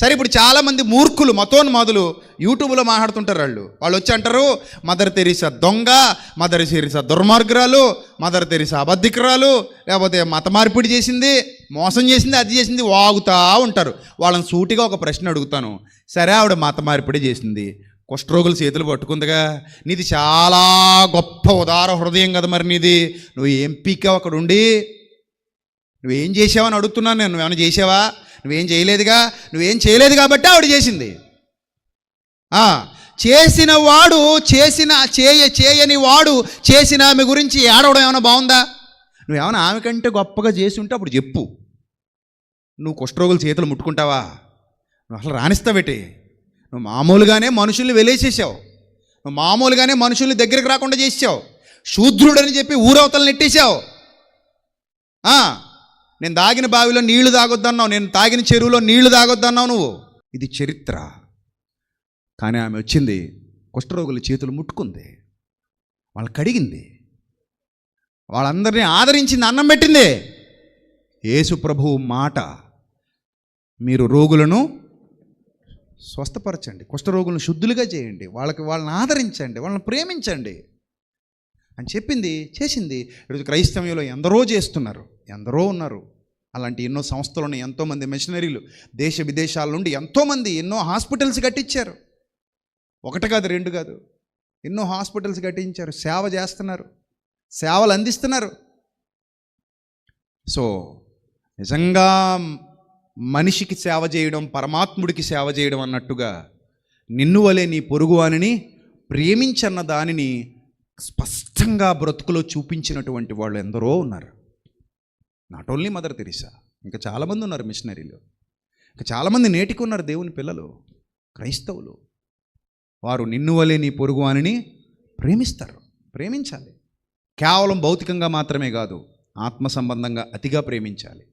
సరే ఇప్పుడు చాలామంది మూర్ఖులు మతోన్మాదులు యూట్యూబ్లో మాట్లాడుతుంటారు వాళ్ళు. వాళ్ళు వచ్చి అంటారు మదర్ తెరీసా దొంగ మదర్ తెరీసా దుర్మార్గురాలు మదర్ తెరీసా అబద్ధికురాలు లేకపోతే మత మార్పిడి చేసింది మోసం చేసింది అది చేసింది వాగుతా ఉంటారు. వాళ్ళని సూటిగా ఒక ప్రశ్న అడుగుతాను. సరే ఆవిడ మత మార్పిడి చేసింది. కుష్ఠరోగులు చేతులు పట్టుకుందిగా. నీది చాలా గొప్ప ఉదార హృదయం కదా మరి నీది. నువ్వు ఏం పీకావు అక్కడ ఉండి? నువ్వేం చేసావని అడుగుతున్నాను నేను. ఏమైనా చేసావా నువ్వేం చేయలేదుగా? నువ్వేం చేయలేదు కాబట్టి ఆవిడ చేసింది. ఆ, చేసిన వాడు చేసిన చేయ చేయని వాడు చేసిన ఆమె గురించి ఏడవడం ఏమైనా బాగుందా? నువ్వేమైనా ఆమె కంటే గొప్పగా చేసి ఉంటే అప్పుడు చెప్పు. నువ్వు కుష్ఠరోగులు చేతులు ముట్టుకుంటావా? నువ్వు అసలు రాణిస్తావేటి నువ్వు మామూలుగానే మనుషుల్ని వెలేసేసావు. నువ్వు మామూలుగానే మనుషుల్ని దగ్గరికి రాకుండా చేసావు శూద్రుడని చెప్పి ఊరవతలు నెట్టేశావు. నేను దాగిన బావిలో నీళ్ళు తాగొద్దన్నావు నేను తాగిన చెరువులో నీళ్ళు తాగొద్దన్నావు నువ్వు. ఇది చరిత్ర. కానీ ఆమె వచ్చింది కుష్ఠరోగుల చేతులు ముట్టుకుంది. వాళ్ళు కడిగింది. వాళ్ళందరినీ ఆదరించింది అన్నం పెట్టింది. యేసు ప్రభువు మాట మీరు రోగులను స్వస్థపరచండి కుష్ఠరోగులను శుద్ధులుగా చేయండి వాళ్ళకి వాళ్ళని ఆదరించండి వాళ్ళని ప్రేమించండి అని చెప్పింది చేసింది. ఈరోజు క్రైస్తవ్యంలో ఎందరో చేస్తున్నారు ఎందరో ఉన్నారు. అలాంటి ఎన్నో సంస్థలు ఉన్నాయి. ఎంతోమంది మిషనరీలు దేశ విదేశాల నుండి ఎంతోమంది ఎన్నో హాస్పిటల్స్ కట్టించారు. ఒకటి కాదు రెండు కాదు. ఎన్నో హాస్పిటల్స్ కట్టించారు. సేవ చేస్తున్నారు. సేవలు అందిస్తున్నారు. సో నిజంగా మనిషికి సేవ చేయడం పరమాత్ముడికి సేవ చేయడం అన్నట్టుగా నిన్ను వలే నీ పొరుగువానిని ప్రేమించన్న దానిని స్పష్టంగా బ్రతుకులో చూపించినటువంటి వాళ్ళు ఎందరో ఉన్నారు. నాట్ ఓన్లీ మదర్ తెరిసా ఇంకా చాలామంది ఉన్నారు మిషనరీలు ఇంకా చాలామంది నేటికి ఉన్నారు దేవుని పిల్లలు క్రైస్తవులు. వారు నిన్ను వలే నీ అని ప్రేమిస్తారు ప్రేమించాలి. కేవలం భౌతికంగా మాత్రమే కాదు ఆత్మ సంబంధంగా అతిగా ప్రేమించాలి.